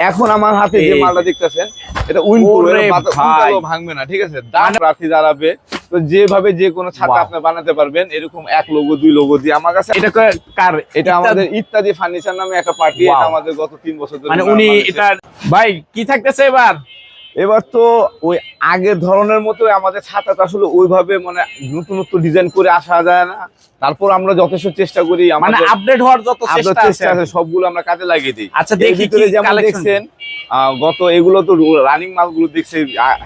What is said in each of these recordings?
এখন আমার হাতে যে মালটা দেখতেছেন এটা উইন। ভাঙবে না ঠিক আছে? দাম প্রার্থী দাঁড়াবে তো যেভাবে যে কোনো ছাতা আপনি বানাতে পারবেন এরকম এক লোগো দুই লোগো দিয়ে। আমার কাছে এটা কার? এটা আমাদের ইত্যাদি ফার্নিচার নামে একটা পার্টি এটা আমাদের গত তিন বছর ধরে মানে উনি এটা ভাই কি থাকতেছে এবার? এবার তো ওই আগের ধরনের মতো আমাদের ছাতাটা আসলে ওইভাবে মানে নতুন নতুন ডিজাইন করে আসা যায় না। তারপর আমরা যথেষ্ট চেষ্টা করি মানে আপডেট হওয়ার যত চেষ্টা আছে। সবগুলো আমরা কাজে লাগিয়ে দিই। আচ্ছা দেখি কি যেমন কালেকশন দেখছেন গত এগুলো তো রানিং মালগুলো দেখছে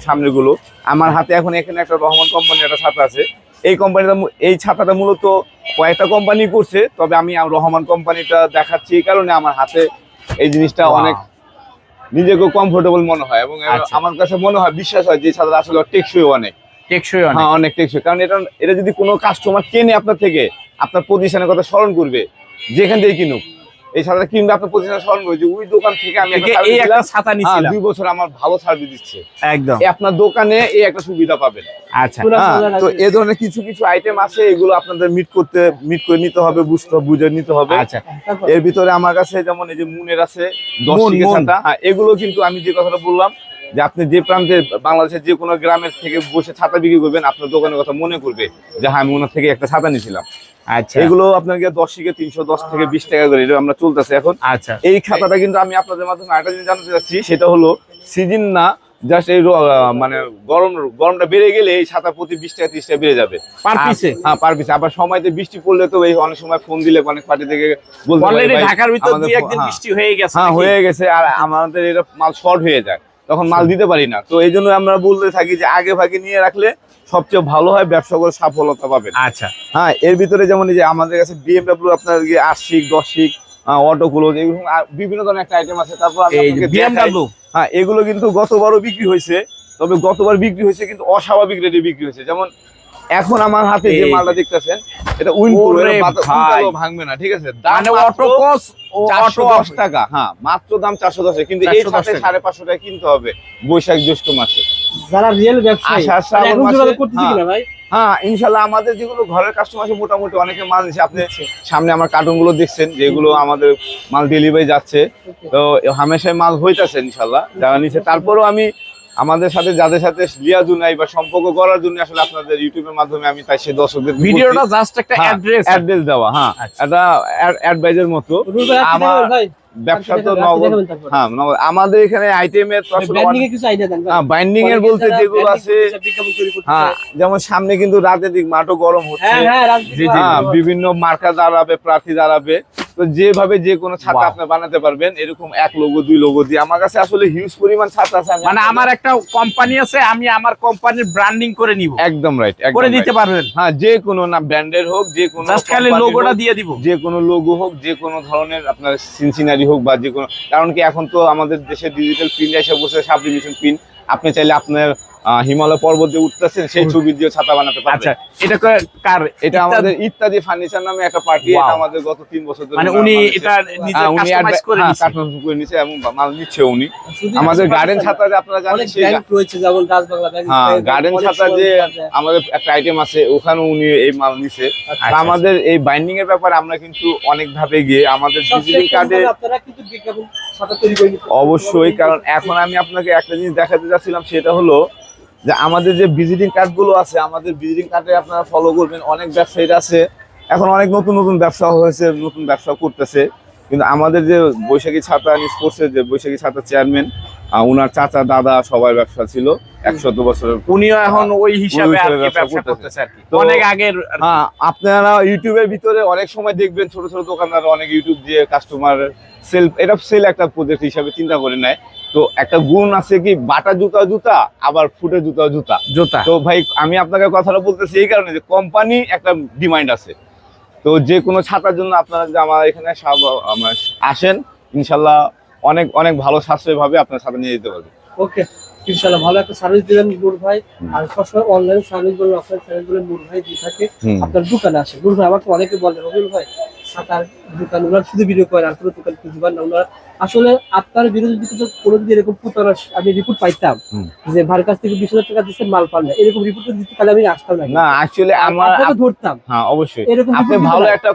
সামনে গুলো আমার হাতে এখন এখানে একটা রহমান কোম্পানির একটা ছাতা আছে। এই কোম্পানিটা এই ছাতাটা মূলত কয়েকটা কোম্পানি করছে তবে আমি রহমান কোম্পানিটা দেখাচ্ছি এই কারণে আমার হাতে এই জিনিসটা অনেক নিজেকে কমফোর্টেবল মনে হয় এবং আচ্ছা। আমার কাছে মনে হয় বিশ্বাস হয় যে সাদা আসলে টেকসই অনেক। টেকসই অনেক। হ্যাঁ অনেক টেকসই। কারণ এটা এটা যদি কোনো কাস্টমার কেনে আপনার থেকে আপনার প্রতিষ্ঠানের কথা স্মরণ করবে যেখান থেকে কিনুক। এই ছাতাটা কিনবে আপনার প্রতিষ্ঠানে স্মরণ করেছি ওই দোকান থেকে আমি একটা এই একটা ছাতা হ্যাঁ, দুই বছর আমার ভালো সার্ভিস দিচ্ছে। একদম। আপনার দোকানে এই একটা সুবিধা পাবেন। আচ্ছা। হ্যাঁ, তো এ ধরনের কিছু কিছু আইটেম আছে এগুলো আপনাদের মিট করতে মিট করে নিতে হবে বুঝতে হবে, বুঝে নিতে হবে। আচ্ছা। এর ভিতরে আমার কাছে যেমন এই যে মুনের আছে দশ ছাতা। হ্যাঁ এগুলো কিন্তু আমি যে কথাটা বললাম যে আপনি যে প্রান্তে বাংলাদেশের যে কোনো গ্রামের থেকে বসে ছাতা বিক্রি করবেন আপনার দোকানের কথা মনে করবে যে হ্যাঁ আমি ওনার থেকে একটা ছাতা নিয়েছিলাম। আচ্ছা। এগুলো আপনাকে দশ থেকে তিনশো দশ থেকে বিশ টাকা করে আমরা চলতেছে এখন। আচ্ছা। এই খাতাটা কিন্তু আমি আপনাদের মাধ্যমে আরেকটা জিনিস জানাতে চাচ্ছি সেটা হলো সিজন না জাস্ট এই মানে গরম গরমটা বেড়ে গেলে এই ছাতা প্রতি বিশ টাকা ত্রিশ টাকা বেড়ে যাবে। পার পিসে হ্যাঁ পার পিসে আবার সময়তে বৃষ্টি পড়লে তো এই অনেক সময় ফোন দিলে অনেক পার্টি থেকে বলতে ঢাকার ভিতর দুই একদিন হ্যাঁ। বৃষ্টি হয়ে গেছে হ্যাঁ হয়ে গেছে। আর আমাদের এটা মাল শর্ট হয়ে যায়। তখন মাল দিতে পারি না। তো এই জন্য আমরা বলতে থাকি যে আগে ভাগে নিয়ে রাখলে সবচেয়ে ভালো হয় ব্যবসা করে সফলতা পাবেন। আচ্ছা। হ্যাঁ এর ভিতরে যেমন যে আমাদের কাছে বিএমডাব্লিউ আপনার আশিক দশিক অটো ক্লোজ এগুলো বিভিন্ন ধরনের একটা আইটেম আছে। তারপর। বিএমডব্লিউ হ্যাঁ এগুলো কিন্তু গতবারও বিক্রি হয়েছে তবে গতবার বিক্রি হয়েছে কিন্তু অস্বাভাবিক রেটে বিক্রি হয়েছে। যেমন এখন আমার হাতে যে মালটা দেখতেছেন এটা ভাই। ভাঙবে না ঠিক আছে? দাম মানে মাত্র অটো কস চারশো অটো দশ টাকা হ্যাঁ মাত্র দাম চারশো দশ কিন্তু এই সাথে। সাড়ে পাঁচশো টাকা কিনতে হবে বৈশাখ জ্যৈষ্ঠ মাসে। যারা রিয়েল তারা শ্রাবণ এখন মাসে- হ্যাঁ। ভাই? হ্যাঁ ইনশাল্লাহ আমাদের যেগুলো ঘরের কাস্টমার আছে মোটামুটি অনেকে মাল নিচ্ছে আপনি সামনে আমার কার্টুনগুলো দেখছেন যেগুলো আমাদের মাল ডেলিভারি যাচ্ছে। তো হামেশাই মাল হইতাছে ইনশাল্লাহ যারা নিচ্ছে তারপরেও আমি আমাদের সাথে যাদের সাথে লিয়াজু নাই বা সম্পর্ক করার জন্য আসলে আপনাদের ইউটিউবের মাধ্যমে আমি তাই সে দর্শকদের ভিডিওটা জাস্ট একটা অ্যাড্রেস অ্যাড্রেস দেওয়া হ্যাঁ আচ্ছা। এটা অ্যাডভাইজের মতো। আমার ভাই। ব্যবসা তো আপনি নগদ। হ্যাঁ। আমাদের এখানে আইটেমের ব্র্যান্ডিং এর বাইন্ডিং এর বলতে যেগুলো আছে হ্যাঁ যেমন সামনে কিন্তু রাতের দিক মাঠও গরম হচ্ছে। হ্যাঁ হ্যাঁ হ্যাঁ। বিভিন্ন মার্কা দাঁড়াবে প্রার্থী দাঁড়াবে। তো যেভাবে যে কোনো ছাতা আপনি বানাতে পারবেন এরকম এক লোগো দুই লোগো দিয়ে। আমার কাছে আসলে হিউজ পরিমাণ ছাতা আছে মানে আমার একটা কোম্পানি আছে আমি আমার কোম্পানির ব্র্যান্ডিং করে নিব। একদম রাইট করে দিতে পারবেন? হ্যাঁ যে কোনো না ব্র্যান্ডের হোক যে কোনো লোগোটা দিয়ে দিব। যে কোনো লোগো হোক যে কোনো ধরনের আপনার সিনসিনারি হোক বা যে কোনো কারণ কি এখন তো আমাদের দেশে ডিজিটাল প্রিন্ট এসে বসে সাবডিভিশন প্রিন্ট আপনি চাইলে আপনার হিমালয় পর্বত দিয়ে উঠতেছেন সেই ছবি দিয়ে ছাতা বানাতে পারবেন আচ্ছা এটা কার? এটা আমাদের ইত্যাদি ফার্নিচার নামে একটা পার্টি এটা আমাদের গত তিন বছর ধরে মানে উনি এটা নিজে হ্যাঁ, কাস্টমাইজ করে হ্যাঁ, নিছে। করে নিছে এবং মাল নিচ্ছে উনি। আমাদের গার্ডেন ছাতা যে আপনারা জানেন সেই ব্র্যান্ড রয়েছে যেমন রাজবাংলা ব্যাংক হ্যাঁ গার্ডেন ছাতা যে আমাদের একটা আইটেম আছে ওখানে উনি এই মাল নিছে। আচ্ছা, আর আমাদের এই বাইন্ডিং এর ব্যাপারে আমরা কিন্তু অনেক ধাপে গিয়ে আমাদের ভিজিটিং কার্ডে আপনারা কিন্তু বিজ্ঞাপন ছাতা তৈরি করে অবশ্যই কারণ এখন আমি আপনাকে একটা জিনিস দেখাতে যাচ্ছিলাম সেটা হলো যে আমাদের যে ভিজিটিং কার্ডগুলো আছে আমাদের ভিজিটিং কার্ডে আপনারা ফলো করবেন। অনেক ব্যবসায়ীরা আছে। এখন অনেক নতুন নতুন ব্যবসা হয়েছে নতুন ব্যবসা করতেছে। কিন্তু আমাদের যে বৈশাখী ছাতা স্পোর্টসের যে বৈশাখী ছাতা চেয়ারম্যান উনার চাচা দাদা সবাই ব্যবসা ছিল একশত বছরের উনিও এখন ওই হিসাবে অনেক আগের হ্যাঁ আপনারা ইউটিউবের ভিতরে অনেক সময় দেখবেন ছোট ছোট দোকানদার অনেক ইউটিউব দিয়ে কাস্টমার সেল এটা সেল একটা প্রজেক্ট হিসাবে চিন্তা করে নেয়। তো একটা গুণ আছে কি বাটা জুতা জুতা আবার ফুটে জুতা জুতা। জুতা। তো ভাই আমি আপনাকে কথাটা বলতেছি এই কারণে যে কোম্পানি একটা ডিমান্ড আছে। তো যে কোনো ছাতার জন্য আপনারা যদি আমার এখানে আসেন ইনশাল্লাহ অনেক অনেক ভালো সাশ্রয় ভাবে আপনার ছাতা নিয়ে যেতে পারবেন। ওকে ইনশাআল্লাহ ভালো একটা সার্ভিস দিলেন নূর ভাই। আর সবসময় অনলাইন সার্ভিসগুলো আপনার চ্যানেলগুলো নূর ভাই দিয়ে থাকে আপনার দোকানে আসে। নূর ভাই আমার তো অনেকে বলে রবিউল ভাই সাতার দোকান ওনার শুধু ভিডিও করেন আর কোনো দোকান খুঁজবেন না ওনারা আসলে আপনার কোনো যদি এরকম পুতনা আমি রিপোর্ট পাইতাম যে ভার কাছ থেকে বিশ হাজার টাকা দিচ্ছেন মাল পান না এরকম রিপোর্ট দিতে তাহলে আমি আসতাম না। না অ্যাকচুয়ালি আমার ধরতাম। হ্যাঁ অবশ্যই। আপনি ভালো একটা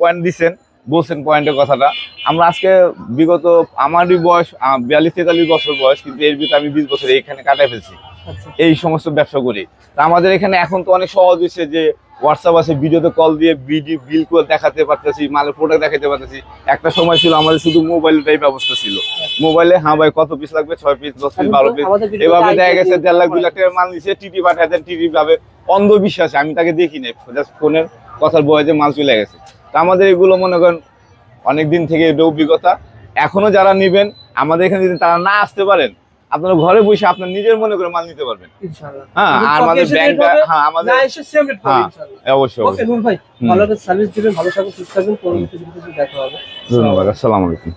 পয়েন্ট দিছেন বলছেন পয়েন্টের কথাটা। আমরা আজকে বিগত আমারই বয়স বিয়াল্লিশ তেতাল্লিশ বছর বয়স কিন্তু এর ভিতরে আমি বিশ বছর এখানে কাটাই ফেলছি। আচ্ছা। এই সমস্ত ব্যবসা করি। আমাদের এখানে এখন তো অনেক সহজ হয়েছে যে হোয়াটসঅ্যাপ আছে ভিডিওতে কল দিয়ে ভিডিও বিল করে দেখাতে পারতেছি মালের প্রোডাক্ট দেখাতে পারতেছি। একটা সময় ছিল আমাদের শুধু মোবাইলটাই ব্যবস্থা ছিল। মোবাইলে হ্যাঁ ভাই কত পিস লাগবে? ছয় পিস দশ পিস বারো পিস এভাবে দেখা গেছে দেড় লাখ দুই লাখ টাকা মাল নিচ্ছে টিভি পাঠায় দেন টিটি ভাবে অন্ধবিশ্বাসে আমি তাকে দেখি নাই জাস্ট ফোনের কথার বয়সে মাল চলে গেছে। তা আমাদের এগুলো মনে করেন অনেক দিন থেকে এটা অভিজ্ঞতা। এখনও যারা নেবেন আমাদের এখানে যদি তারা না আসতে পারেন আপনারা ঘরে বসে আপনার নিজের মনে করে মাল নিতে পারবেন। ইনশাআল্লাহ। হ্যাঁ আর আমাদের ব্যাংকটা হ্যাঁ আমাদের হ্যাঁ। অবশ্যই ওকে ভাই ভালো সার্ভিস দিবেন ভালো থাকুন সুস্থ থাকুন পরবর্তী দেখা হবে। ধন্যবাদ আসসালামু আলাইকুম।